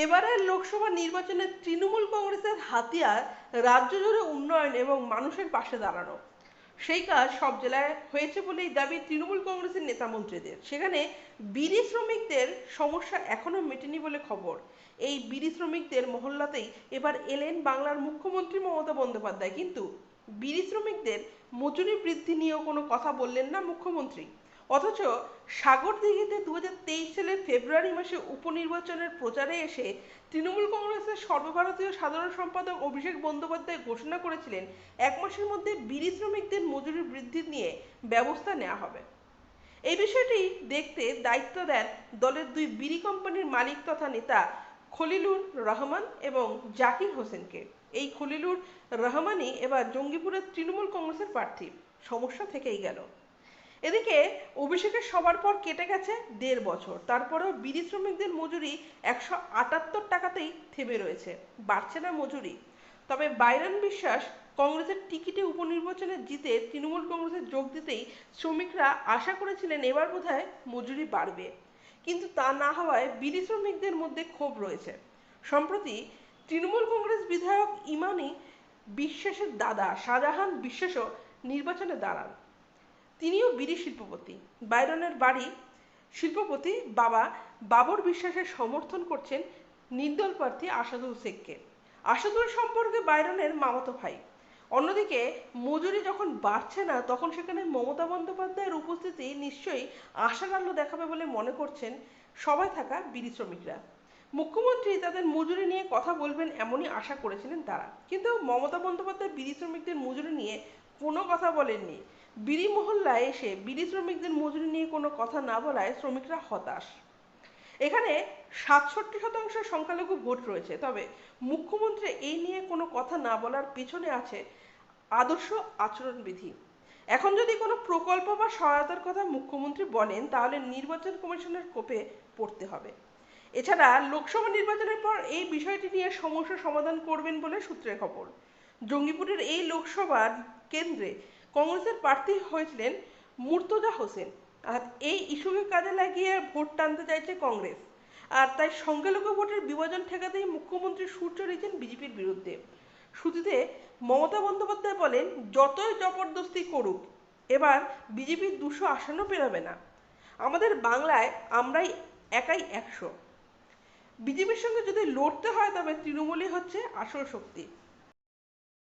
এবারের লোকসভা নির্বাচনে তৃণমূল কংগ্রেসের হাতিয়ার রাজ্য জুড়ে উন্নয়ন এবং মানুষের পাশে দাঁড়ানো। সেই কাজ সব জেলায় হয়েছে বলেই দাবি তৃণমূল কংগ্রেসের নেতা মন্ত্রীদের। সেখানে বিড়ি শ্রমিকদের সমস্যা এখনও মেটেনি বলে খবর। এই বিড়ি শ্রমিকদের মহল্লাতেই এবার এলেন বাংলার মুখ্যমন্ত্রী মমতা বন্দ্যোপাধ্যায়। কিন্তু বিড়ি শ্রমিকদের মজুরি বৃদ্ধি নিয়েও কোনো কথা বললেন না মুখ্যমন্ত্রী। অথচ সাগরদিঘিতে দু সালের ফেব্রুয়ারি মাসে উপনির্বাচনের প্রচারে এসে তৃণমূল কংগ্রেসের সর্বভারতীয় সাধারণ সম্পাদক অভিষেক বন্দ্যোপাধ্যায় ঘোষণা করেছিলেন, এক মাসের মধ্যে বিড়ি শ্রমিকদের মজুরি বৃদ্ধি নিয়ে ব্যবস্থা নেওয়া হবে। এই বিষয়টি দেখতে দায়িত্ব দেন দলের দুই বিড়ি কোম্পানির মালিক তথা নেতা খলিলুর রহমান এবং জাকির হোসেনকে। এই খলিলুর রহমানই এবার জঙ্গিপুরের তৃণমূল কংগ্রেসের প্রার্থী। সমস্যা থেকেই গেল। এদিকে অভিষেকের সবার পর কেটে গেছে দেড় বছর। তারপরেও বিড়ি শ্রমিকদের মজুরি একশো আটাত্তর টাকাতেই থেমে রয়েছে। বাড়ছে না মজুরি। তবে বাইরন বিশ্বাস কংগ্রেসের টিকিটে উপনির্বাচনে জিতে তৃণমূল কংগ্রেসে যোগ দিতেই শ্রমিকরা আশা করেছিলেন এবার বোধহয় মজুরি বাড়বে। কিন্তু তা না হওয়ায় বিড়ি শ্রমিকদের মধ্যে ক্ষোভ রয়েছে। সম্প্রতি তৃণমূল কংগ্রেস বিধায়ক ইমানি বিশ্বাসের দাদা শাহজাহান বিশ্বাসও নির্বাচনে দাঁড়ান। তিনিও বিড়ি শিল্পপতি। বাইরনের বাড়ি শিল্পপতি বাবা বাবর বিশ্বাসের সমর্থন করছেন নির্দল প্রার্থী আসাদুল শেখকে। আসাদুল সম্পর্কে বাইরনের মামাতো ভাই। অন্যদিকে মজুরি যখন বাড়ছে না, তখন সেখানে মমতা বন্দ্যোপাধ্যায়ের উপস্থিতি নিশ্চয়ই আশার আলো দেখাবে বলে মনে করছেন সবাই থাকা বিড়ি শ্রমিকরা। মুখ্যমন্ত্রী তাদের মজুরি নিয়ে কথা বলবেন এমনই আশা করেছিলেন তারা। কিন্তু মমতা বন্দ্যোপাধ্যায় বিড়ি শ্রমিকদের মজুরি নিয়ে কোনো কথা বলেননি। বিড়ি মহল্লায় এসে বিড়ি শ্রমিকদের মজুরি নিয়ে কোনো কথা না বলায় শ্রমিকরা হতাশ। এখানে সাতষট্টি শতাংশ সংখ্যালঘু ভোট রয়েছে, তবে মুখ্যমন্ত্রী এই নিয়ে কোনো কথা না বলার পেছনে আছে আদর্শ আচরণবিধি। এখন যদি কোনো প্রকল্প বা সহায়তার কথা মুখ্যমন্ত্রী বলেন, তাহলে নির্বাচন কমিশনের কোপে পড়তে হবে। এছাড়া লোকসভা নির্বাচনের পর এই বিষয়টি নিয়ে সমস্যা সমাধান করবেন বলে সূত্রের খবর। জঙ্গিপুরের এই লোকসভার কেন্দ্রে কংগ্রেসের প্রার্থী হয়েছিলেন মুর্তজা হোসেন। আর এই ইস্যুকে কাজে লাগিয়ে ভোট টানতে চাইছে কংগ্রেস। আর তাই সংখ্যালঘু ভোটের বিভাজন ঠেকাতেই মুখ্যমন্ত্রী সুর চড়িয়েছেন বিজেপির বিরুদ্ধে। শুধুতে মমতা বন্দ্যোপাধ্যায় বলেন, যতই জবরদস্তি করুক, এবার বিজেপির দুশো আসনও পেরাবে না। আমাদের বাংলায় আমরাই একাই একশো। বিজেপির সঙ্গে যদি লড়তে হয় তবে তৃণমূলই হচ্ছে আসল শক্তি।